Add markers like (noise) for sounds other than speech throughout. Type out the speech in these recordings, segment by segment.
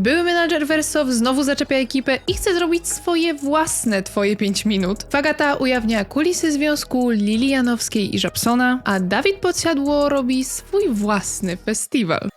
Były menadżer Wersow znowu zaczepia ekipę i chce zrobić swoje własne Twoje 5 minut. Fagata ujawnia kulisy związku Lili Janowskiej i Żabsona, a Dawid Podsiadło robi swój własny festiwal.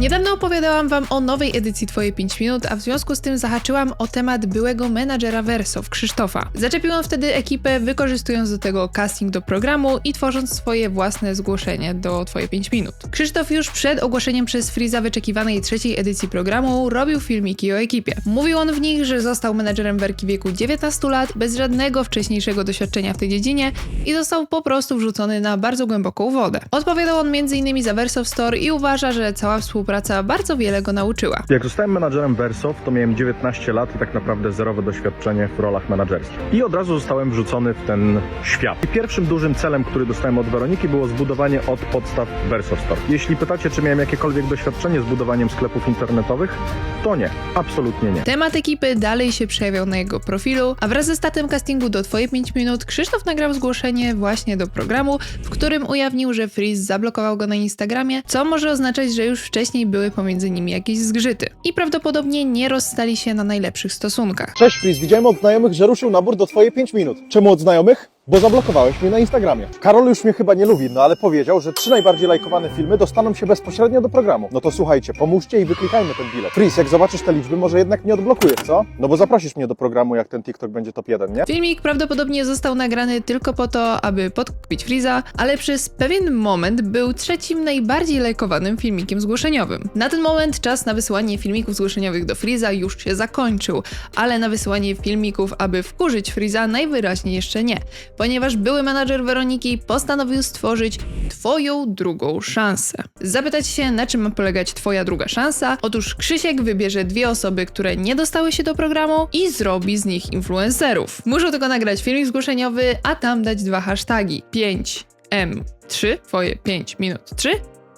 Niedawno opowiadałam Wam o nowej edycji Twoje 5 minut, a w związku z tym zahaczyłam o temat byłego menadżera Wersow, Krzysztofa. Zaczepił on wtedy ekipę, wykorzystując do tego casting do programu i tworząc swoje własne zgłoszenie do Twoje 5 minut. Krzysztof już przed ogłoszeniem przez Friza wyczekiwanej trzeciej edycji programu robił filmiki o ekipie. Mówił on w nich, że został menadżerem Werki w wieku 19 lat, bez żadnego wcześniejszego doświadczenia w tej dziedzinie i został po prostu wrzucony na bardzo głęboką wodę. Odpowiadał on m.in. za Wersow Store i uważa, że cała współpraca bardzo wiele go nauczyła. Jak zostałem menadżerem Versof, to miałem 19 lat i tak naprawdę zerowe doświadczenie w rolach menadżerskich. I od razu zostałem wrzucony w ten świat. I pierwszym dużym celem, który dostałem od Weroniki, było zbudowanie od podstaw Versof Store. Jeśli pytacie, czy miałem jakiekolwiek doświadczenie z budowaniem sklepów internetowych, to nie, absolutnie nie. Temat ekipy dalej się przejawiał na jego profilu, a wraz ze statem castingu do Twoje 5 minut Krzysztof nagrał zgłoszenie właśnie do programu, w którym ujawnił, że Freeze zablokował go na Instagramie, co może oznaczać, że już wcześniej były pomiędzy nimi jakieś zgrzyty. I prawdopodobnie nie rozstali się na najlepszych stosunkach. Cześć Chris, widziałem od znajomych, że ruszył nabór do Twoje 5 minut. Czemu od znajomych? Bo zablokowałeś mnie na Instagramie. Karol już mnie chyba nie lubi, no ale powiedział, że trzy najbardziej lajkowane filmy dostaną się bezpośrednio do programu. No to słuchajcie, pomóżcie i wyklikajmy ten bilet. Chris, jak zobaczysz te liczby, może jednak nie odblokujesz, co? No bo zaprosisz mnie do programu, jak ten TikTok będzie top 1, nie? Filmik prawdopodobnie został nagrany tylko po to, aby podkupić Freeza, ale przez pewien moment był trzecim najbardziej lajkowanym filmikiem zgłoszeniowym. Na ten moment czas na wysyłanie filmików zgłoszeniowych do Freeza już się zakończył, ale na wysyłanie filmików, aby wkurzyć Freeza najwyraźniej jeszcze nie, ponieważ były menadżer Weroniki postanowił stworzyć Twoją drugą szansę. Zapytać się, na czym ma polegać Twoja druga szansa? Otóż Krzysiek wybierze dwie osoby, które nie dostały się do programu i zrobi z nich influencerów. Muszą tylko nagrać filmik zgłoszeniowy, a tam dać dwa hasztagi 5M3, Twoje 5 minut 3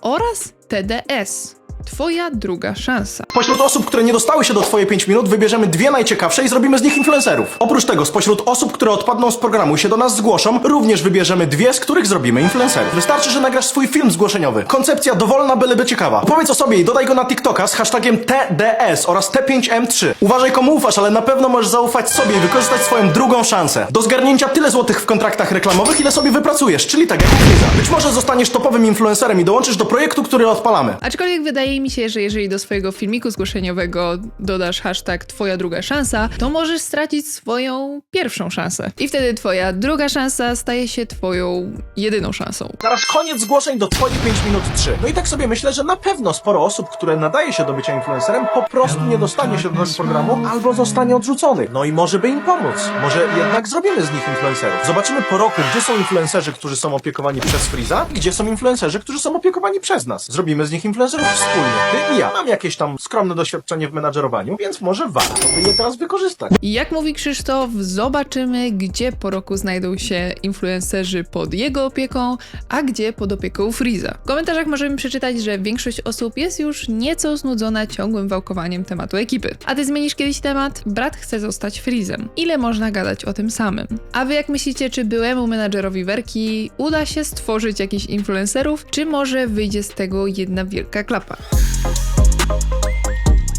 oraz TDS. Twoja druga szansa. Pośród osób, które nie dostały się do Twoje 5 minut, wybierzemy dwie najciekawsze i zrobimy z nich influencerów. Oprócz tego, spośród osób, które odpadną z programu i się do nas zgłoszą, również wybierzemy dwie, z których zrobimy influencerów. Wystarczy, że nagrasz swój film zgłoszeniowy. Koncepcja dowolna, byleby ciekawa. Opowiedz o sobie i dodaj go na TikToka z hashtagiem TDS oraz T5M3. Uważaj komu ufasz, ale na pewno możesz zaufać sobie i wykorzystać swoją drugą szansę. Do zgarnięcia tyle złotych w kontraktach reklamowych, ile sobie wypracujesz, czyli tak jak. Być może zostaniesz topowym influencerem i dołączysz do projektu, który odpalamy. Aczkolwiek wydaje mi się, że jeżeli do swojego filmiku zgłoszeniowego dodasz hashtag Twoja druga szansa, to możesz stracić swoją pierwszą szansę. I wtedy Twoja druga szansa staje się Twoją jedyną szansą. Zaraz koniec zgłoszeń do Twoich 5 minut 3. No i tak sobie myślę, że na pewno sporo osób, które nadaje się do bycia influencerem, po prostu nie dostanie się do tego programu albo zostanie odrzuconych. No i może by im pomóc. Może jednak zrobimy z nich influencerów. Zobaczymy po roku, gdzie są influencerzy, którzy są opiekowani przez Freeza gdzie są influencerzy, którzy są opiekowani przez nas. Zrobimy z nich influencerów wspólnie. I ja. Mam jakieś tam skromne doświadczenie w menadżerowaniu, więc może warto by je teraz wykorzystać. I jak mówi Krzysztof, zobaczymy, gdzie po roku znajdą się influencerzy pod jego opieką, a gdzie pod opieką Freeza. W komentarzach możemy przeczytać, że większość osób jest już nieco znudzona ciągłym wałkowaniem tematu ekipy. A ty zmienisz kiedyś temat? Brat chce zostać Freezem. Ile można gadać o tym samym? A wy jak myślicie, czy byłemu menadżerowi Werki uda się stworzyć jakichś influencerów, czy może wyjdzie z tego jedna wielka klapa? Yeah.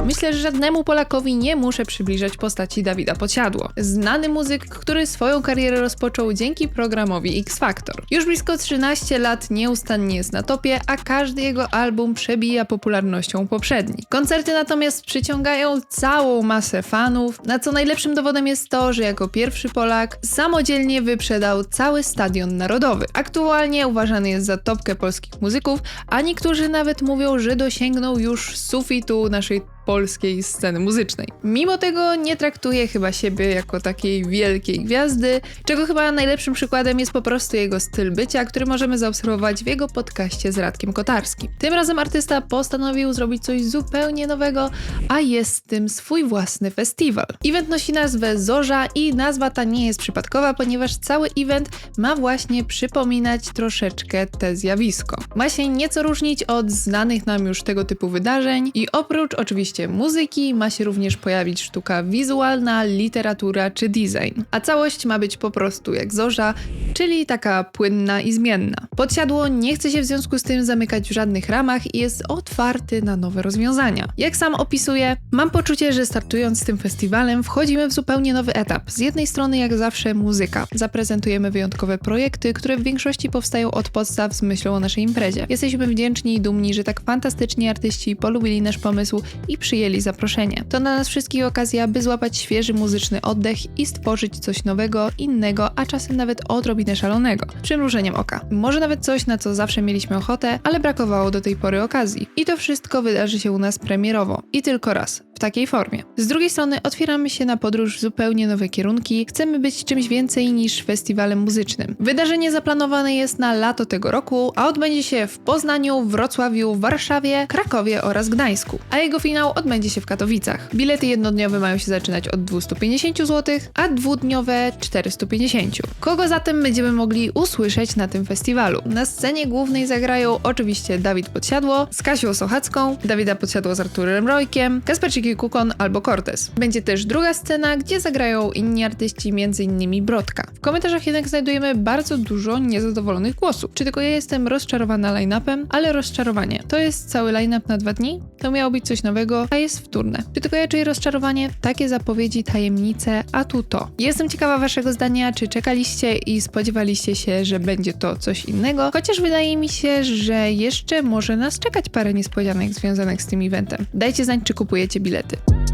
Myślę, że żadnemu Polakowi nie muszę przybliżać postaci Dawida Podsiadło. Znany muzyk, który swoją karierę rozpoczął dzięki programowi X Factor. Już blisko 13 lat nieustannie jest na topie, a każdy jego album przebija popularnością poprzedni. Koncerty natomiast przyciągają całą masę fanów, na co najlepszym dowodem jest to, że jako pierwszy Polak samodzielnie wyprzedał cały stadion narodowy. Aktualnie uważany jest za topkę polskich muzyków, a niektórzy nawet mówią, że dosięgnął już sufitu naszej polskiej sceny muzycznej. Mimo tego nie traktuje chyba siebie jako takiej wielkiej gwiazdy, czego chyba najlepszym przykładem jest po prostu jego styl bycia, który możemy zaobserwować w jego podcaście z Radkiem Kotarskim. Tym razem artysta postanowił zrobić coś zupełnie nowego, a jest tym swój własny festiwal. Event nosi nazwę Zorza i nazwa ta nie jest przypadkowa, ponieważ cały event ma właśnie przypominać troszeczkę te zjawisko. Ma się nieco różnić od znanych nam już tego typu wydarzeń i oprócz oczywiście podejście muzyki, ma się również pojawić sztuka wizualna, literatura czy design. A całość ma być po prostu jak zorza, czyli taka płynna i zmienna. Podsiadło nie chce się w związku z tym zamykać w żadnych ramach i jest otwarty na nowe rozwiązania. Jak sam opisuje, mam poczucie, że startując z tym festiwalem wchodzimy w zupełnie nowy etap. Z jednej strony jak zawsze muzyka. Zaprezentujemy wyjątkowe projekty, które w większości powstają od podstaw z myślą o naszej imprezie. Jesteśmy wdzięczni i dumni, że tak fantastycznie artyści polubili nasz pomysł i przyjęli zaproszenie. To dla nas wszystkich okazja, by złapać świeży muzyczny oddech i stworzyć coś nowego, innego, a czasem nawet odrobinę szalonego. Przymrużeniem oka. Może nawet coś, na co zawsze mieliśmy ochotę, ale brakowało do tej pory okazji. I to wszystko wydarzy się u nas premierowo. I tylko raz. Takiej formie. Z drugiej strony otwieramy się na podróż w zupełnie nowe kierunki. Chcemy być czymś więcej niż festiwalem muzycznym. Wydarzenie zaplanowane jest na lato tego roku, a odbędzie się w Poznaniu, Wrocławiu, Warszawie, Krakowie oraz Gdańsku. A jego finał odbędzie się w Katowicach. Bilety jednodniowe mają się zaczynać od 250 zł, a dwudniowe 450. Kogo zatem będziemy mogli usłyszeć na tym festiwalu? Na scenie głównej zagrają oczywiście Dawid Podsiadło z Kasią Sochacką, Dawida Podsiadło z Arturem Rojkiem, Kasperczyk Kukon albo Cortez. Będzie też druga scena, gdzie zagrają inni artyści, m.in. Brodka. W komentarzach jednak znajdujemy bardzo dużo niezadowolonych głosów. Czy tylko ja jestem rozczarowana line-upem? Ale rozczarowanie. To jest cały line-up na dwa dni? To miało być coś nowego, a jest wtórne. Czy tylko ja czuję rozczarowanie? Takie zapowiedzi, tajemnice, a tu to. Jestem ciekawa waszego zdania, czy czekaliście i spodziewaliście się, że będzie to coś innego, chociaż wydaje mi się, że jeszcze może nas czekać parę niespodzianek związanych z tym eventem. Dajcie znać, czy kupujecie bilety. Gillette.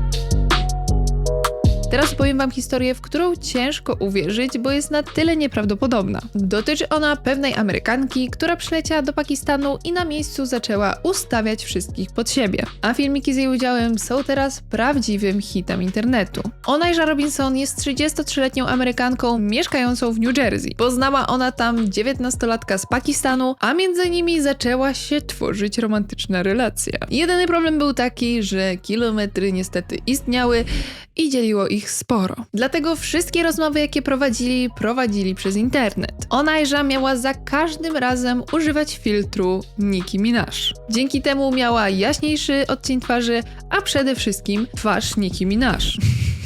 Teraz powiem wam historię, w którą ciężko uwierzyć, bo jest na tyle nieprawdopodobna. Dotyczy ona pewnej Amerykanki, która przyleciała do Pakistanu i na miejscu zaczęła ustawiać wszystkich pod siebie. A filmiki z jej udziałem są teraz prawdziwym hitem internetu. Onajża Robinson jest 33-letnią Amerykanką mieszkającą w New Jersey. Poznała ona tam 19-latka z Pakistanu, a między nimi zaczęła się tworzyć romantyczna relacja. Jedyny problem był taki, że kilometry niestety istniały i dzieliło ich sporo. Dlatego wszystkie rozmowy, jakie prowadzili, prowadzili przez internet. Onajża miała za każdym razem używać filtru Nicki Minaj. Dzięki temu miała jaśniejszy odcień twarzy, a przede wszystkim twarz Nicki Minaj. (laughs)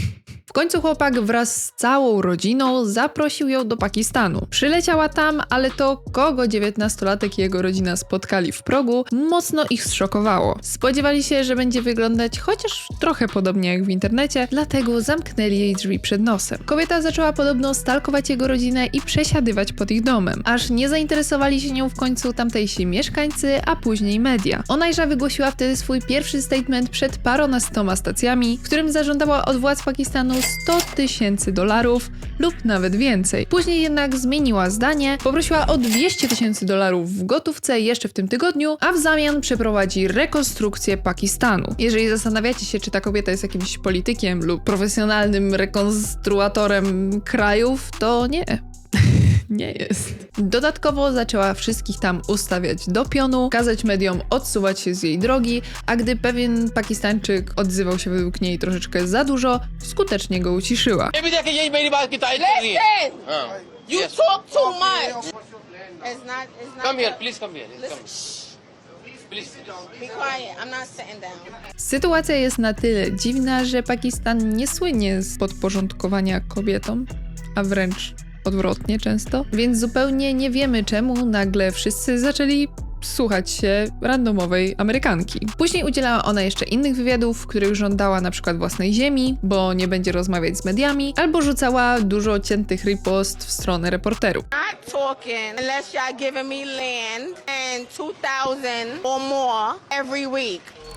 W końcu chłopak wraz z całą rodziną zaprosił ją do Pakistanu. Przyleciała tam, ale to kogo 19-latek i jego rodzina spotkali w progu, mocno ich zszokowało. Spodziewali się, że będzie wyglądać chociaż trochę podobnie jak w internecie, dlatego zamknęli jej drzwi przed nosem. Kobieta zaczęła podobno stalkować jego rodzinę i przesiadywać pod ich domem, aż nie zainteresowali się nią w końcu tamtejsi mieszkańcy, a później media. Onajża wygłosiła wtedy swój pierwszy statement przed paronastoma stacjami, w którym zażądała od władz Pakistanu 100 tysięcy dolarów lub nawet więcej. Później jednak zmieniła zdanie, poprosiła o 200 tysięcy dolarów w gotówce jeszcze w tym tygodniu, a w zamian przeprowadzi rekonstrukcję Pakistanu. Jeżeli zastanawiacie się, czy ta kobieta jest jakimś politykiem lub profesjonalnym rekonstruatorem krajów, to nie. (laughs) nie jest. Dodatkowo zaczęła wszystkich tam ustawiać do pionu, kazać mediom odsuwać się z jej drogi, a gdy pewien Pakistańczyk odzywał się według niej troszeczkę za dużo, skutecznie go uciszyła. Oh. You talk too much. It's not, it's not come here, please come here. Come. Sytuacja jest na tyle dziwna, że Pakistan nie słynie z podporządkowania kobietom, a wręcz odwrotnie często, więc zupełnie nie wiemy czemu nagle wszyscy zaczęli słuchać się randomowej Amerykanki. Później udzielała ona jeszcze innych wywiadów, w których żądała na przykład własnej ziemi, bo nie będzie rozmawiać z mediami, albo rzucała dużo ciętych ripost w stronę reporterów.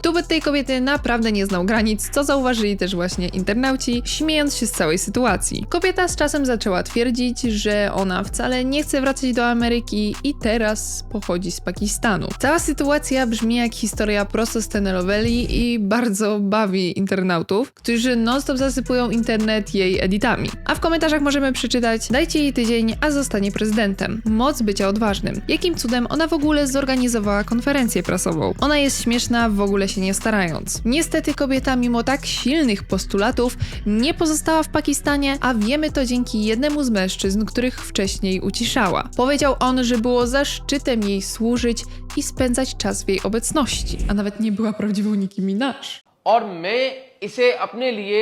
Tubet tej kobiety naprawdę nie znał granic, co zauważyli też właśnie internauci, śmiejąc się z całej sytuacji. Kobieta z czasem zaczęła twierdzić, że ona wcale nie chce wracać do Ameryki i teraz pochodzi z Pakistanu. Cała sytuacja brzmi jak historia prosto z telenoweli i bardzo bawi internautów, którzy non-stop zasypują internet jej editami. A w komentarzach możemy przeczytać dajcie jej tydzień, a zostanie prezydentem. Moc bycia odważnym. Jakim cudem ona w ogóle zorganizowała konferencję prasową? Ona jest śmieszna, w ogóle się nie starając. Niestety kobieta mimo tak silnych postulatów nie pozostała w Pakistanie, a wiemy to dzięki jednemu z mężczyzn, których wcześniej uciszała. Powiedział on, że było zaszczytem jej służyć i spędzać czas w jej obecności, a nawet nie była prawdziwą Nicki Minaj. और मैं इसे अपने लिए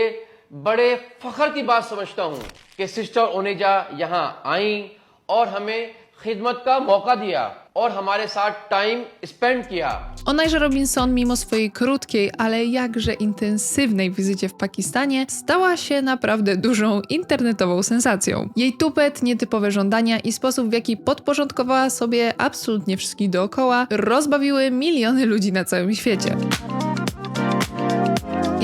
बड़े फख्र की बात समझता हूँ कि सिस्टर ओनेजा यहाँ आई और हमें खिदमत का मौका दिया और हमारे साथ टाइम स्पेंड किया Onajże Robinson, mimo swojej krótkiej, ale jakże intensywnej wizycie w Pakistanie, stała się naprawdę dużą internetową sensacją. Jej tupet, nietypowe żądania i sposób, w jaki podporządkowała sobie absolutnie wszystkich dookoła, rozbawiły miliony ludzi na całym świecie.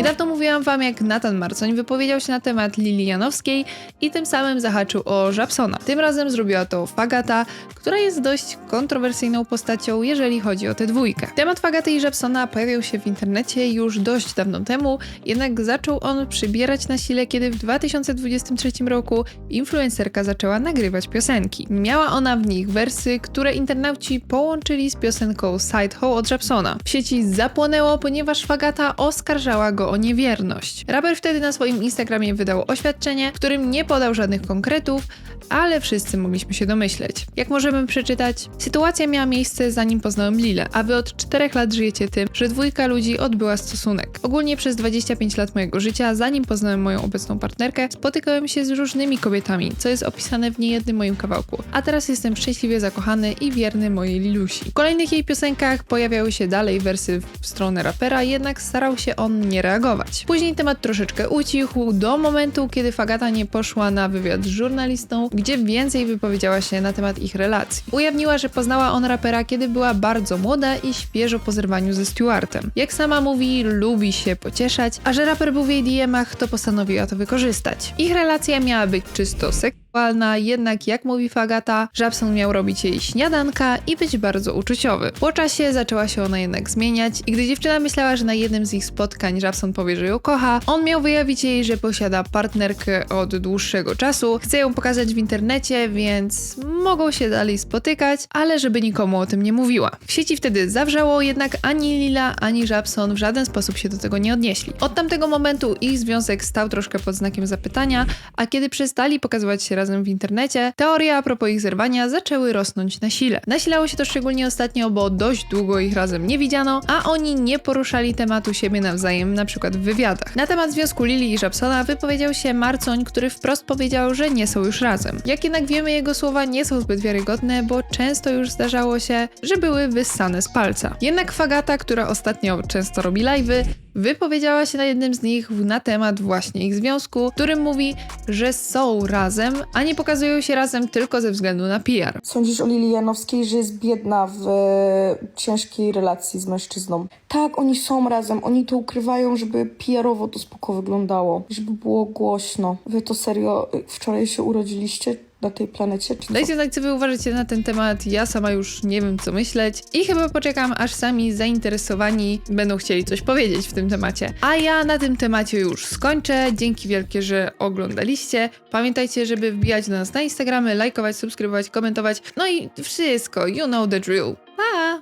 Niedawno mówiłam wam, jak Nathan Marcoń wypowiedział się na temat Lili Janowskiej i tym samym zahaczył o Żabsona. Tym razem zrobiła to Fagata, która jest dość kontrowersyjną postacią, jeżeli chodzi o tę dwójkę. Temat Fagaty i Żabsona pojawił się w internecie już dość dawno temu, jednak zaczął on przybierać na sile, kiedy w 2023 roku influencerka zaczęła nagrywać piosenki. Miała ona w nich wersy, które internauci połączyli z piosenką Side Hoe od Żabsona. W sieci zapłonęło, ponieważ Fagata oskarżała go o niewierność. Raper wtedy na swoim Instagramie wydał oświadczenie, w którym nie podał żadnych konkretów, ale wszyscy mogliśmy się domyśleć. Jak możemy przeczytać, sytuacja miała miejsce zanim poznałem Lilę, a wy od 4 lat żyjecie tym, że dwójka ludzi odbyła stosunek. Ogólnie przez 25 lat mojego życia, zanim poznałem moją obecną partnerkę, spotykałem się z różnymi kobietami, co jest opisane w niejednym moim kawałku. A teraz jestem szczęśliwie zakochany i wierny mojej Lilusi. W kolejnych jej piosenkach pojawiały się dalej wersy w stronę rapera, jednak starał się on nie reagować. Później temat troszeczkę ucichł do momentu, kiedy Fagata nie poszła na wywiad z żurnalistą, gdzie więcej wypowiedziała się na temat ich relacji. Ujawniła, że poznała on rapera, kiedy była bardzo młoda i świeżo po zerwaniu ze Stewartem. Jak sama mówi, lubi się pocieszać, a że raper był w jej DM-ach, to postanowiła to wykorzystać. Ich relacja miała być czysto seksualna, jednak jak mówi Fagata, Żabson miał robić jej śniadanka i być bardzo uczuciowy. Po czasie zaczęła się ona jednak zmieniać i gdy dziewczyna myślała, że na jednym z ich spotkań Żabson powie, że ją kocha, on miał wyjawić jej, że posiada partnerkę od dłuższego czasu, chce ją pokazać w internecie, więc mogą się dalej spotykać, ale żeby nikomu o tym nie mówiła. W sieci wtedy zawrzało, jednak ani Lila, ani Żabson w żaden sposób się do tego nie odnieśli. Od tamtego momentu ich związek stał troszkę pod znakiem zapytania, a kiedy przestali pokazywać się razem w internecie, teorie a propos ich zerwania zaczęły rosnąć na sile. Nasilało się to szczególnie ostatnio, bo dość długo ich razem nie widziano, a oni nie poruszali tematu siebie nawzajem, na przykład w wywiadach. Na temat związku Lili i Żabsona wypowiedział się Marcoń, który wprost powiedział, że nie są już razem. Jak jednak wiemy, jego słowa nie są zbyt wiarygodne, bo często już zdarzało się, że były wyssane z palca. Jednak Fagata, która ostatnio często robi live'y, wypowiedziała się na jednym z nich na temat właśnie ich związku, w którym mówi, że są razem, a nie pokazują się razem tylko ze względu na PR. Sądzisz o Lili Janowskiej, że jest biedna w e, ciężkiej relacji z mężczyzną? Tak, oni są razem, oni to ukrywają, żeby PR-owo to spoko wyglądało, żeby było głośno. Wy to serio y, wczoraj się urodziliście na tej planecie? Czy? Dajcie znać, co wy uważacie na ten temat. Ja sama już nie wiem, co myśleć. I chyba poczekam, aż sami zainteresowani będą chcieli coś powiedzieć w tym temacie. A ja na tym temacie już skończę. Dzięki wielkie, że oglądaliście. Pamiętajcie, żeby wbijać do nas na Instagramy, lajkować, subskrybować, komentować. No i wszystko. You know the drill. Pa!